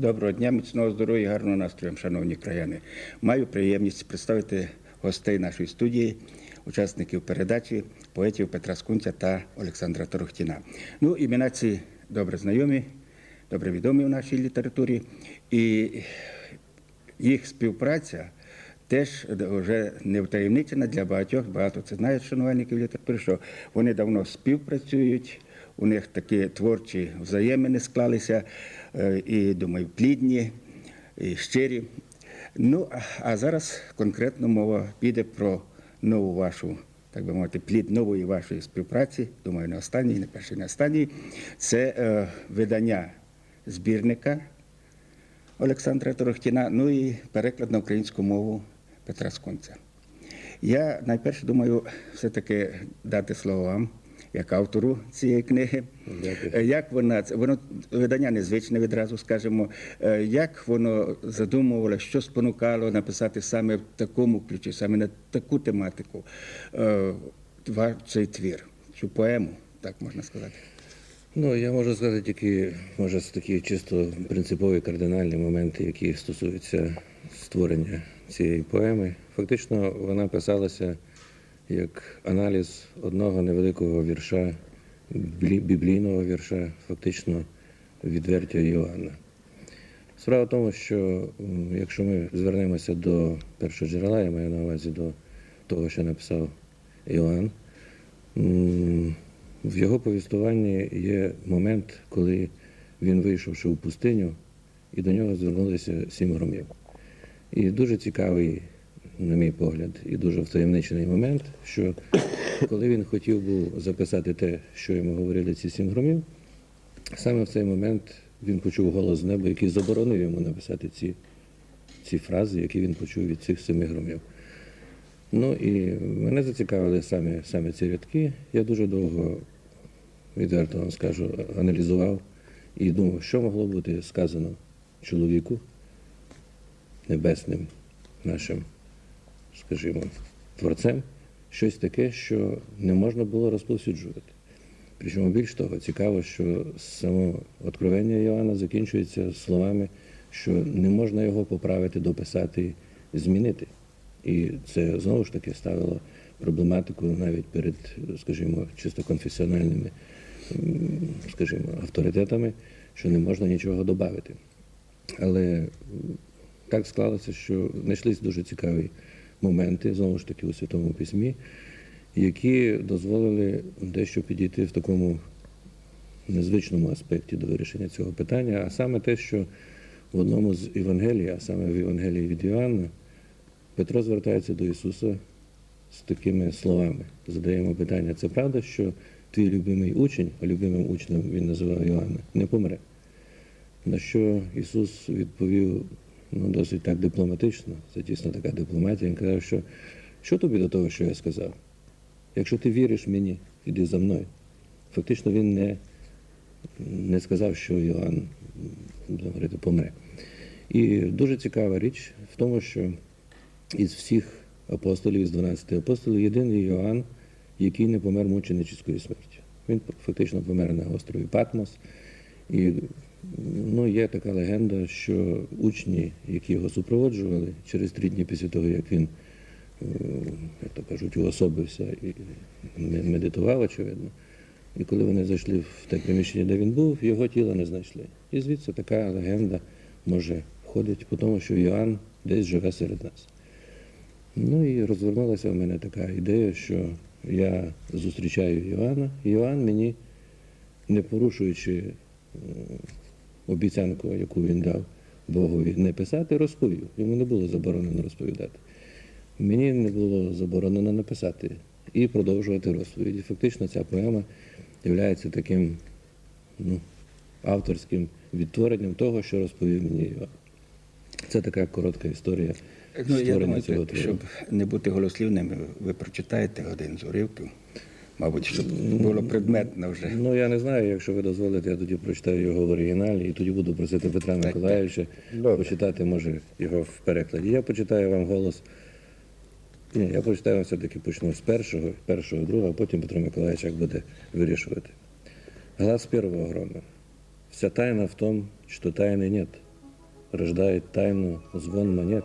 Доброго дня, міцного здоров'я, гарного настрою, шановні краяни. Маю приємність представити гостей нашої студії, учасників передачі, поетів Петра Скунця та Олександра Торохтіна. Ну, імена ці добре знайомі, добре відомі в нашій літературі. І їх співпраця теж вже не втаємничена для багатьох. Багато це знають шанувальників літератури, що вони давно співпрацюють. У них такі творчі взаємини склалися, е, і думаю, плідні, і щирі. Ну, а- зараз конкретно мова піде про нову вашу, так би мовити, плід нової вашої співпраці. Думаю, не останній, не перший, не останній. Це е, видання збірника Олександра Торохтіна, ну і переклад на українську мову Петра Скунця. Я найперше думаю все-таки дати слово вам, як автору цієї книги. Дякую. Е, Як вона воно видання незвичне відразу скажемо. Е, Як воно задумувало, що спонукало написати саме в такому ключі, саме на таку тематику е, цей твір, цю поему, так можна сказати. Ну, я можу сказати тільки, може, такі чисто принципові кардинальні моменти, які стосуються створення цієї поеми. Фактично, вона писалася як аналіз одного невеликого вірша, біблійного вірша, фактично відвертя Іоанна. Справа в тому, що якщо ми звернемося до першого джерела, я маю на увазі до того, що написав Іоанн, в його повістуванні є момент, коли він вийшовши у пустиню, і до нього звернулися сім громів. І дуже цікавий, на мій погляд, і дуже втаємничений момент, що коли він хотів був записати те, що йому говорили ці сім громів, саме в цей момент він почув голос з неба, який заборонив йому написати ці, ці фрази, які він почув від цих семи громів. Ну і мене зацікавили саме, саме ці рядки. Я дуже довго, відверто вам скажу, аналізував і думав, що могло бути сказано чоловіку небесним нашим, скажімо, творцем, щось таке, що не можна було розповсюджувати. Причому більш того, цікаво, що само откровення Йоанна закінчується словами, що не можна його поправити, дописати, змінити. І це знову ж таки ставило проблематику навіть перед, скажімо, чисто конфесіональними, скажімо, авторитетами, що не можна нічого додати. Але так склалося, що знайшлись дуже цікаві моменти, знову ж таки, у Святому Письмі, які дозволили дещо підійти в такому незвичному аспекті до вирішення цього питання, а саме те, що в одному з Євангелій, а саме в Євангелії від Іоанна, Петро звертається до Ісуса з такими словами. Задаємо питання: це правда, що твій любимий учень, а любимим учнем він називав Іоанна, не помре? На що Ісус відповів ну, досить так дипломатично, це дійсно така дипломатія. Він казав, що що тобі до того, що я сказав? Якщо ти віриш мені, іди за мною. Фактично він не, не сказав, що Іоанн говорити, помре. І дуже цікава річ в тому, що із всіх апостолів, із 12 апостолів, єдиний Йоанн, який не помер мученическою смертю. Він фактично помер на острові Патмос. І ну, є така легенда, що учні, які його супроводжували через три дні після того, як він, е, як то кажуть, уособився і ме- медитував, очевидно. І коли вони зайшли в те приміщення, де він був, його тіла не знайшли. І звідси така легенда може входить тому, що Йоанн десь живе серед нас. Ну і розвернулася в мене така ідея, що я зустрічаю Йоанна, і Йоанн мені, не порушуючи обіцянку, яку він дав Богові, не писати, розповів. Йому не було заборонено розповідати. Мені не було заборонено написати і продовжувати розповіді. Фактично, ця поема є таким ну, авторським відтворенням того, що розповів мені Йоанн. Це така коротка історія Ну, я думаю, цього щоб не бути голослівними, ви прочитаєте один з уривків, мабуть, щоб було предметно вже. Ну я не знаю, якщо ви дозволите, я тоді прочитаю його в оригіналі, і тоді буду просити Петра Миколаївича почитати, може, його в перекладі. Я почитаю вам голос. Ні, я почитаю вам все-таки почну з першого, першого, другого, а потім Петро Миколаївич як буде вирішувати. Глаз первого грома. Вся тайна в том, что тайны нет. рождает тайну звон монет.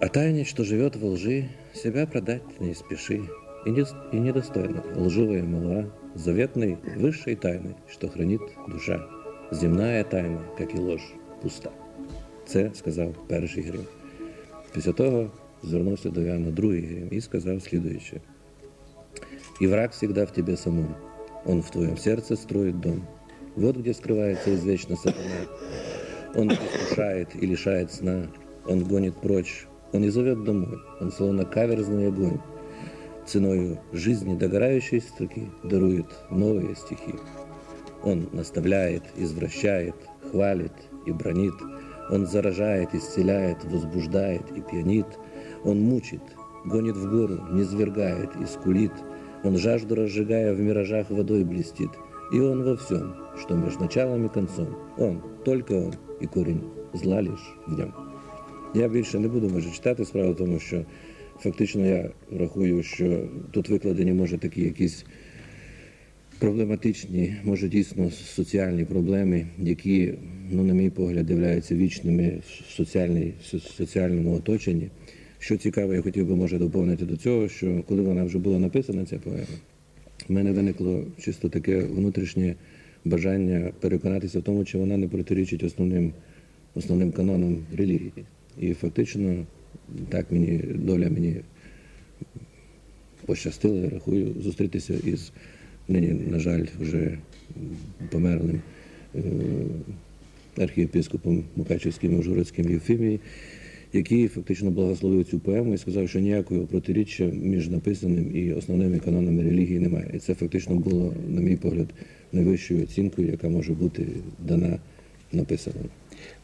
А тайне, что живет во лжи, себя продать не спеши. И, не, и недостойна лживая мала, заветной высшей тайны, что хранит душа. Земная тайна, как і ложь, пуста. Це сказав перший грім. Після того звернувся до Іоанна другий грім і сказав слідуюче. И враг всегда в тебе самом. Он в твоем сердце строит дом. Вот где скрывается извечно сатана. Он искушает и лишает сна. Он гонит прочь. Он и зовет домой. Он словно каверзный огонь. Ценою жизни догорающей строки дарует новые стихи. Он наставляет, извращает, хвалит и бронит. Он заражает, исцеляет, возбуждает и пьянит. Он мучит, гонит в гору, низвергает и скулит. Он жажду разжигая в миражах водой блестит. И он во всем, что между началом и концом. Он, только он, и корінь зла лиш в ньому. Я більше не буду може читати справу, тому що фактично я рахую, що тут викладені може такі якісь проблематичні, може дійсно соціальні проблеми, які, ну, на мій погляд, являються вічними в соціальному оточенні. Що цікаво, я хотів би може доповнити до цього, що коли вона вже була написана, ця поема, в мене виникло чисто таке внутрішнє бажання переконатися в тому, чи вона не протирічить основним, основним канонам релігії. І фактично так мені доля мені пощастило, я рахую, зустрітися із нині, на жаль, вже померлим е, архієпископом Мукачевським і Ужгородським Євфімії, який фактично благословив цю поему і сказав, що ніякого протиріччя між написаним і основними канонами релігії немає. І це фактично було, на мій погляд, найвищою оцінкою, яка може бути дана написаному.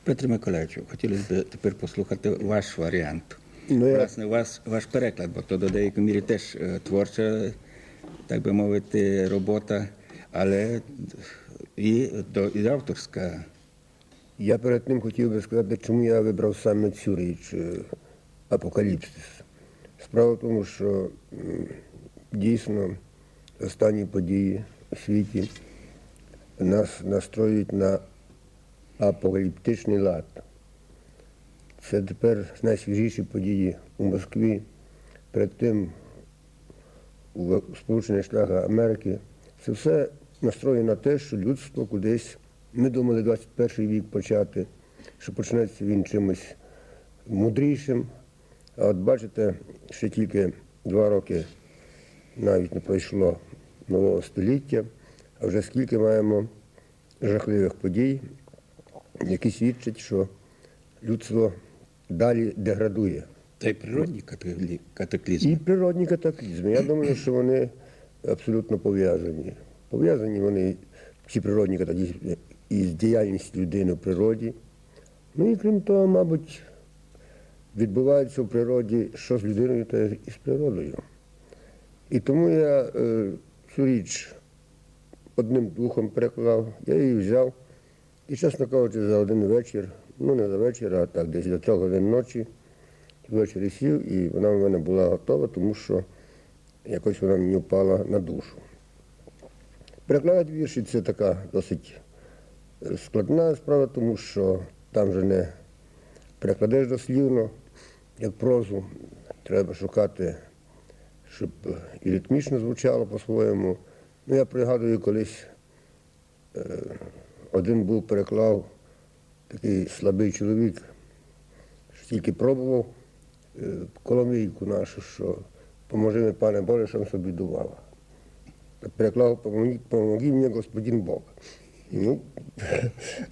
Петре Миколаївичу, хотілося б тепер послухати ваш варіант. Ну, я- Власне, ваш, ваш переклад, бо то до деякої мірі теж е, творча, так би мовити, робота, але і, до, і авторська. Я перед тим хотів би сказати, чому я вибрав саме цю річ е, Апокаліпсис. Справа в тому, що дійсно останні події у світі нас настроюють на апокаліптичний лад. Це тепер найсвіжіші події у Москві. Перед тим у Сполучених Штатах Америки. Це все настроєно на те, що людство кудись. Ми думали 21 вік почати, що почнеться він чимось мудрішим. А от бачите, ще тільки два роки навіть не пройшло нового століття, а вже скільки маємо жахливих подій, які свідчать, що людство далі деградує. Та й природні катаклізми. І природні катаклізми. Я думаю, що вони абсолютно пов'язані. Пов'язані вони, ці природні катаклізми, із діяльністю людини в природі. Ну і крім того, мабуть, відбувається в природі що з людиною, то і з природою. І тому я е, цю річ одним духом переклав, я її взяв. І, чесно кажучи, за один вечір, ну не за вечір, а так, десь до трьох годин ночі, ввечері сів, і вона в мене була готова, тому що якось вона мені впала на душу. Перекладати вірші це така досить е, складна справа, тому що там же не перекладеш дослівно, як прозу. Треба шукати, щоб е, і ритмічно звучало по-своєму. Ну, я пригадую, колись е, один був переклав такий слабий чоловік, що тільки пробував е, коломийку нашу, що поможи мені, пане Боже, щоб собі дувала. Переклав, помоги, помоги мені Господин Бог. Ну,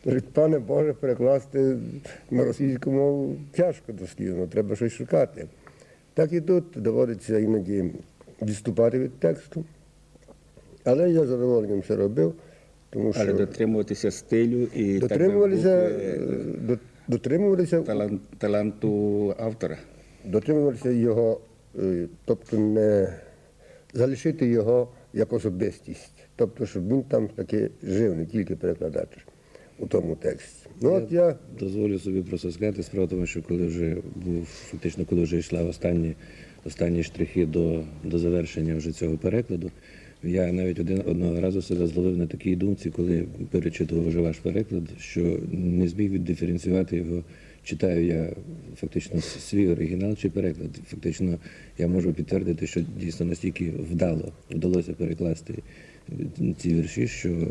пане Боже, перекласти на російську мову тяжко дослівно, треба щось шукати. Так і тут доводиться іноді відступати від тексту. Але я задоволенням це робив, тому що Але дотримуватися стилю і так дотримувалися, мовити, е, дотримувалися талан- таланту автора. дотримувалися його, е, тобто не залишити його як особистість. Тобто, щоб він там таки жив, не тільки перекладач у тому тексті. Ну от я Дозволю собі просто сказати, справа тому, що коли вже був фактично, коли вже йшла останні, останні штрихи до, до завершення вже цього перекладу, Я навіть один одного разу себе зловив на такій думці, коли перечитував вже ваш переклад, що не зміг віддиференціювати його. Читаю я фактично свій оригінал чи переклад. Фактично я можу підтвердити, що дійсно настільки вдало вдалося перекласти ці вірші, що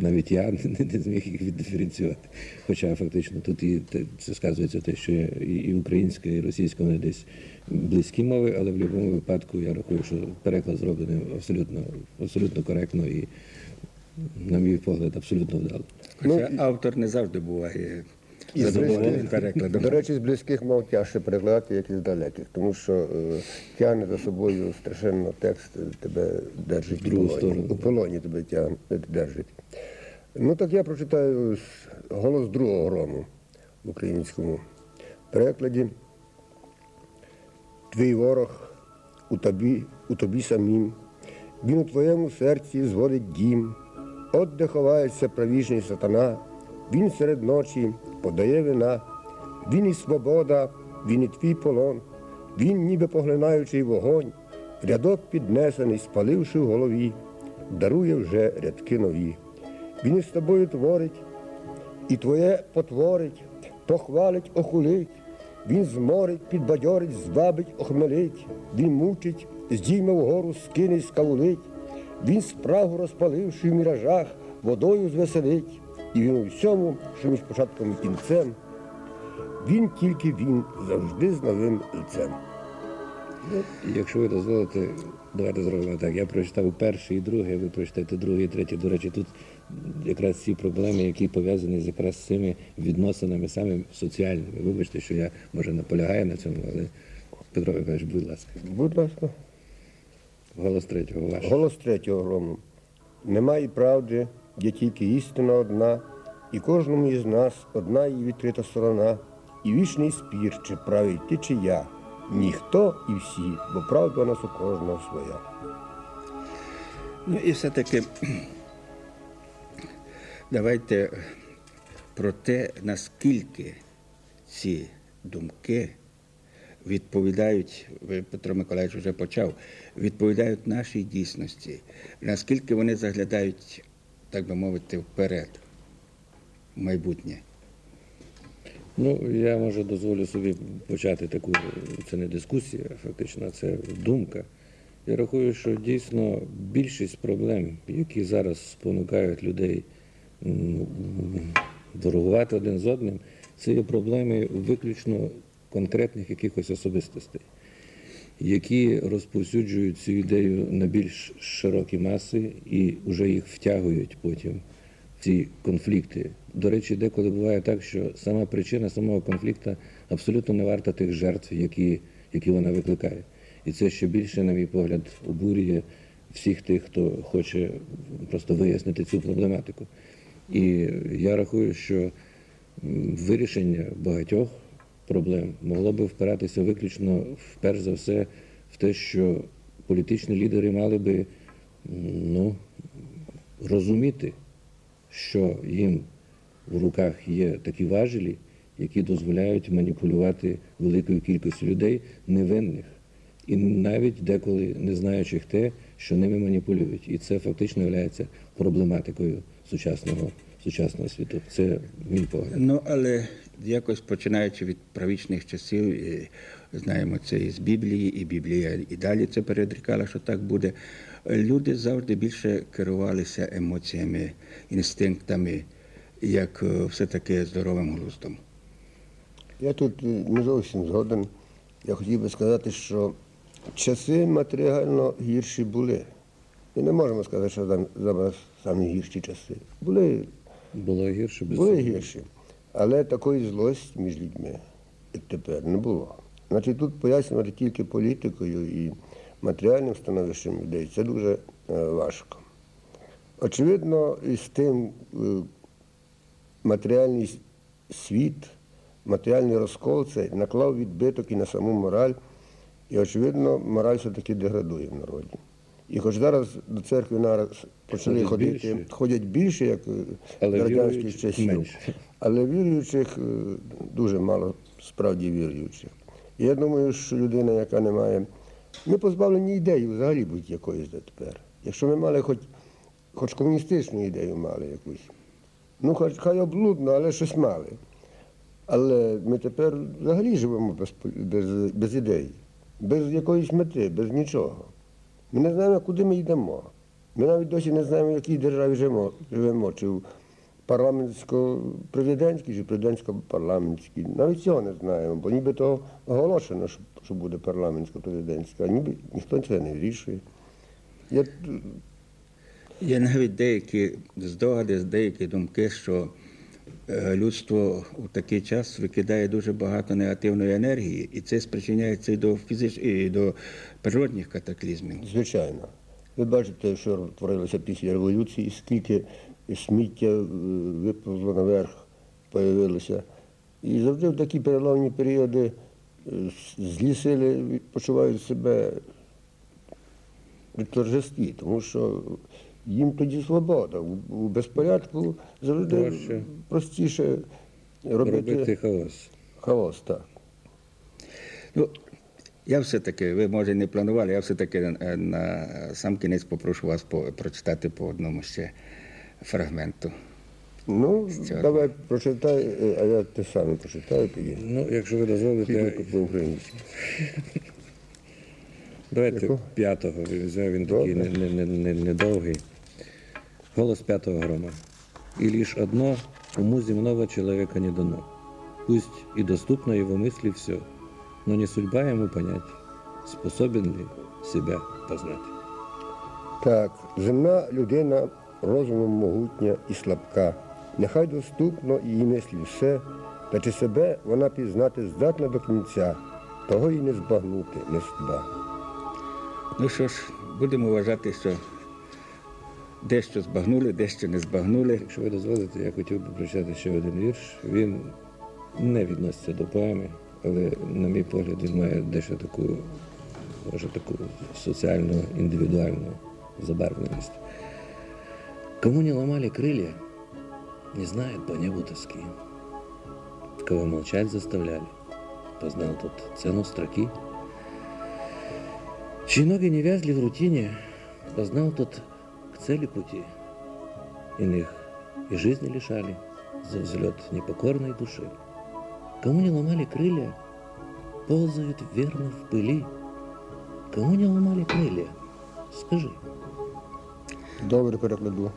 навіть я не, не зміг їх віддиференціювати. Хоча фактично тут і це сказується те, що і, і українська, і російська вони десь близькі мови, але в будь-якому випадку я рахую, що переклад зроблений абсолютно, абсолютно коректно і, на мій погляд, абсолютно вдало. Хоча автор не завжди буває Із задоволений близьких- перекладом. До речі, з близьких мов тяжче перекладати, як із далеких, тому що е, тягне за собою страшенно текст, е, тебе держить у полоні. У полоні тебе тягне, держить. Ну так я прочитаю голос другого грому в українському перекладі. Твій ворог у тобі, у тобі самім, він у твоєму серці зводить дім, от де ховається правіжний сатана, він серед ночі подає вина, він і свобода, він і твій полон, він, ніби поглинаючий вогонь, рядок піднесений, спаливши в голові, дарує вже рядки нові. Він із тобою творить, і твоє потворить, похвалить, охулить. Він зморить, підбадьорить, звабить, охмелить, він мучить, здійме вгору, скине, скавулить. Він спрагу розпаливши в міражах, водою звеселить, і він у всьому, що між початком і кінцем, він тільки він завжди з новим лицем. І Якщо ви дозволите, давайте зробимо так. Я прочитав перший і другий, ви прочитаєте другий і третій. До речі, тут якраз ці проблеми, які пов'язані з якраз цими відносинами саме соціальними. Вибачте, що я може наполягаю на цьому, але Петро Миколаївич, будь ласка, Будь ласка. голос третього ваш. Голос третього грому. Немає правди, є тільки істина одна, і кожному із нас одна її відкрита сторона, і вічний спір, чи правий ти, чи я. Ніхто і всі, бо правда у нас у кожного своя. Ну і все-таки давайте про те, наскільки ці думки відповідають, ви, Петро Миколаївич вже почав, відповідають нашій дійсності, наскільки вони заглядають, так би мовити, вперед, в майбутнє. Ну, я може дозволю собі почати таку, це не дискусія, фактично, це думка. Я рахую, що дійсно більшість проблем, які зараз спонукають людей м, ворогувати один з одним, це є проблеми виключно конкретних якихось особистостей, які розповсюджують цю ідею на більш широкі маси і вже їх втягують потім в ці конфлікти. До речі, деколи буває так, що сама причина самого конфлікту абсолютно не варта тих жертв, які, які вона викликає. І це ще більше, на мій погляд, обурює всіх тих, хто хоче просто вияснити цю проблематику. І я рахую, що вирішення багатьох проблем могло би впиратися виключно, в- перш за все, в те, що політичні лідери мали би ну, розуміти, що їм в руках є такі важелі, які дозволяють маніпулювати великою кількістю людей невинних, і навіть деколи не знаючих те, що ними маніпулюють. І це фактично є проблематикою сучасного, сучасного світу. Це мій погляд. Ну, але якось починаючи від правічних часів, і знаємо це із Біблії, і Біблія і далі це передрікала, що так буде. Люди завжди більше керувалися емоціями, інстинктами, як е, все-таки здоровим глуздом. Я тут не зовсім згоден. Я хотів би сказати, що часи матеріально гірші були. І не можемо сказати, що там зараз самі гірші часи. Були Було гірше без сумніву. гірші, але такої злості між людьми, тепер, не було. Значить, тут пояснювати тільки політикою і матеріальним становищем людей це дуже е, важко. Очевидно, із тим е, матеріальний світ, матеріальний розкол цей наклав відбиток і на саму мораль. І, очевидно, мораль все-таки деградує в народі. І хоч зараз до церкви нараз почали ходити, більше. ходять більше, як е, Але радянських часів. менше. Але віруючих е, дуже мало справді віруючих. І я думаю, що людина, яка не має, ми позбавлені ідеї взагалі будь-якої тепер. Якщо ми мали хоч, хоч комуністичну ідею мали якусь. Ну, хоч хай облудно, але щось мали. Але ми тепер взагалі живемо без, без, без ідей, без якоїсь мети, без нічого. Ми не знаємо, куди ми йдемо. Ми навіть досі не знаємо, в якій державі живемо, чи в парламентсько-президентській, чи президентсько-парламентській. Навіть цього не знаємо, бо нібито оголошено, що, буде парламентсько-президентська, а ніби ніхто це не вирішує. Я, Є навіть деякі здогади, деякі думки, що людство у такий час викидає дуже багато негативної енергії, і це спричиняється і до фізич... і до природних катаклізмів. Звичайно. Ви бачите, що творилося після революції, скільки сміття е, виповзло наверх, появилося. І завжди в такі переломні періоди е, злі сили почувають себе в торжестві, тому що їм тоді свобода. У безпорядку завжди Проще. простіше робити, Робити хаос. хаос. Так. Ну, я все-таки, ви може не планували, я все-таки е, на сам кінець попрошу вас по, прочитати по одному ще фрагменту. Ну, цього. давай прочитай, е, а я те саме прочитаю тоді. Ну, якщо ви дозволите, Тільки по-українськи. давайте Яку? п'ятого він такий недовгий. Не, не, не, недовгий. Голос пятого грома. «И лишь одно уму земного человека не дано. Пусть и доступно его мысли все, но не судьба ему понять, способен ли себя познать». Так, земна людина розумом могутня і слабка. Нехай доступно її мислі все, та чи себе вона пізнати здатна до кінця, того й не збагнути, не судьба. Ну що ж, будемо вважати, що дещо збагнули, дещо не збагнули. Якщо ви дозволите, я хотів би прочитати ще один вірш. Він не відноситься до поеми, але, на мій погляд, він має дещо таку, може, таку соціальну, індивідуальну забарвленість. Кому не ломали крылья, не знает по небу тоски. Кого молчать заставляли, познал тот цену строки. Чьи ноги не вязли в рутине, познал тот к цели пути. Иных и жизни лишали за взлет непокорной души. Кому не ломали крылья, ползают верно в пыли. Кому не ломали крылья, скажи. Добре перекладу.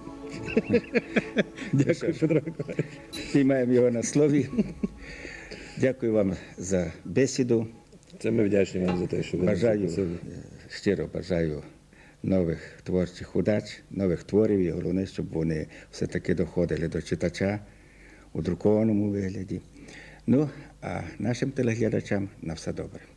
Дякую, Петро Миколаївич. Піймаємо його на слові. Дякую вам за бесіду. Це ми вдячні вам за те, що ви нас Бажаю, запросили. е, щиро бажаю нових творчих удач, нових творів, і головне, щоб вони все-таки доходили до читача у друкованому вигляді. Ну, а нашим телеглядачам на все добре.